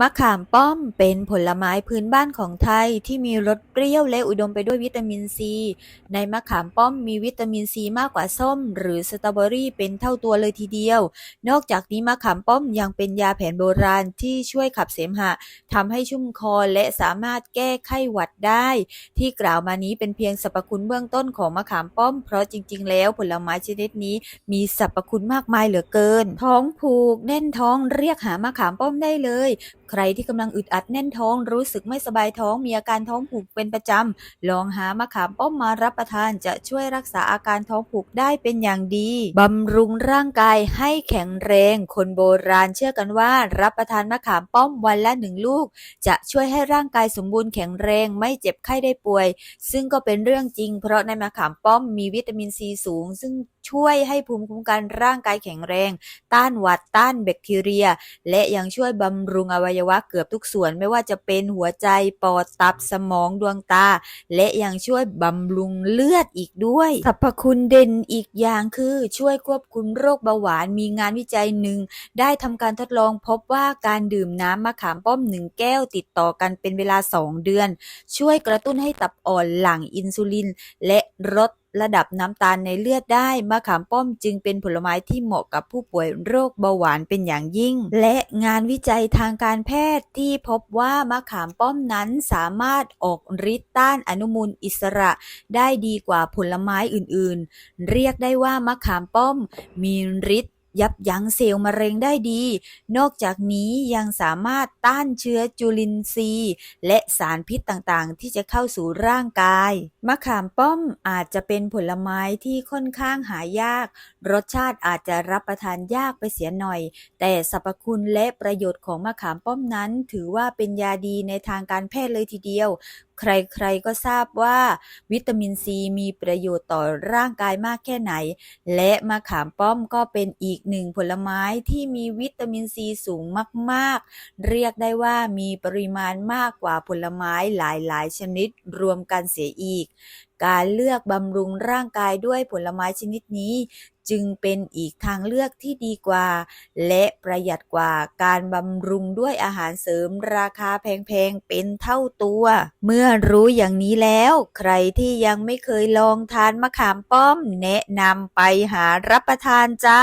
มะขามป้อมเป็นผลไม้พื้นบ้านของไทยที่มีรสเปรี้ยวและอุดมไปด้วยวิตามินซี ในมะขามป้อมมีวิตามินซีมากกว่าส้ม หรือสตรอเบอรี่เป็นเท่าตัวเลยทีเดียว นอกจากนี้มะขามป้อมยังเป็นยาแผนโบราณที่ช่วยขับเสมหะทำให้ชุ่มคอและสามารถแก้ไข้หวัดได้ ที่กล่าวมานี้เป็นเพียงสรรพคุณเบื้องต้นของมะขามป้อม เพราะจริง ๆ แล้วผลไม้ชนิดนี้มีสรรพคุณมากมายเหลือเกิน ท้องผูกแน่นท้องเรียกหามะขามป้อมได้เลยใครที่กำลังอึดอัดแน่นท้องรู้สึกไม่สบายท้องมีอาการท้องผูกเป็นประจำ ลองหามะขามป้อมมารับประทานจะช่วยรักษาอาการท้องผูกได้เป็นอย่างดีบำรุงร่างกายให้แข็งแรง คนโบราณเชื่อกันว่า รับประทานมะขามป้อมวันละหนึ่งลูก จะช่วยให้ร่างกายสมบูรณ์แข็งแรงไม่เจ็บไข้ได้ป่วย ซึ่งก็เป็นเรื่องจริง เพราะในมะขามป้อมมีวิตามินซีสูง ซึ่ง ช่วยให้ภูมิคุ้มกันร่างกายแข็งแรง ต้านหวัดต้านแบคทีเรีย และยังช่วยบำรุงอวัยวะเกือบทุกส่วนไม่ว่าจะเป็นหัวใจปอดตับสมองดวงตา และยังช่วยบำรุงเลือดอีกด้วยสรรพคุณเด่นอีกอย่างคือช่วยควบคุมโรคเบาหวานมีงานวิจัยหนึ่ง ได้ทำการทดลองพบว่าการดื่มน้ำมะขามป้อมหนึ่งแก้วติดต่อกันเป็นเวลา 2 เดือน ช่วยกระตุ้นให้ตับอ่อนหลั่งอินซูลิน และลด ระดับน้ำตาลในเลือดได้ มะขามป้อมจึงเป็นผลไม้ที่เหมาะกับผู้ป่วยโรคเบาหวานเป็นอย่างยิ่ง และงานวิจัยทางการแพทย์ที่พบว่ามะขามป้อมนั้นสามารถออกฤทธิ์ต้านอนุมูลอิสระได้ดีกว่าผลไม้อื่นๆ เรียกได้ว่ามะขามป้อม มีฤทธิ์ ยับยั้งเซลล์มะเร็งได้ดี นอกจากนี้ยังสามารถต้านเชื้อจุลินทรีย์ และสารพิษต่างๆ ที่จะเข้าสู่ร่างกาย มะขามป้อมอาจจะเป็นผลไม้ที่ค่อนข้างหายาก รสชาติอาจจะรับประทานยากไปเสียหน่อย แต่สรรพคุณและประโยชน์ของมะขามป้อมนั้น ถือว่าเป็นยาดีในทางการแพทย์เลยทีเดียว ใครๆก็ทราบว่า วิตามินซีมีประโยชน์ต่อร่างกายมากแค่ไหน และมะขามป้อมก็เป็นอีกหนึ่งผลไม้ที่มีวิตามินซีสูงมากๆ เรียกได้ว่ามีปริมาณมากกว่าผลไม้หลายๆ ชนิดรวมกันเสียอีก การเลือกบำรุงร่างกายด้วยผลไม้ชนิดนี้ จึงเป็นอีกทางเลือกที่ดีกว่า และประหยัดกว่าการบำรุงด้วยอาหารเสริมราคาแพงๆเป็นเท่าตัว เมื่อรู้อย่างนี้แล้ว ใครที่ยังไม่เคยลองทานมะขามป้อม แนะนำไปหารับประทานจ้า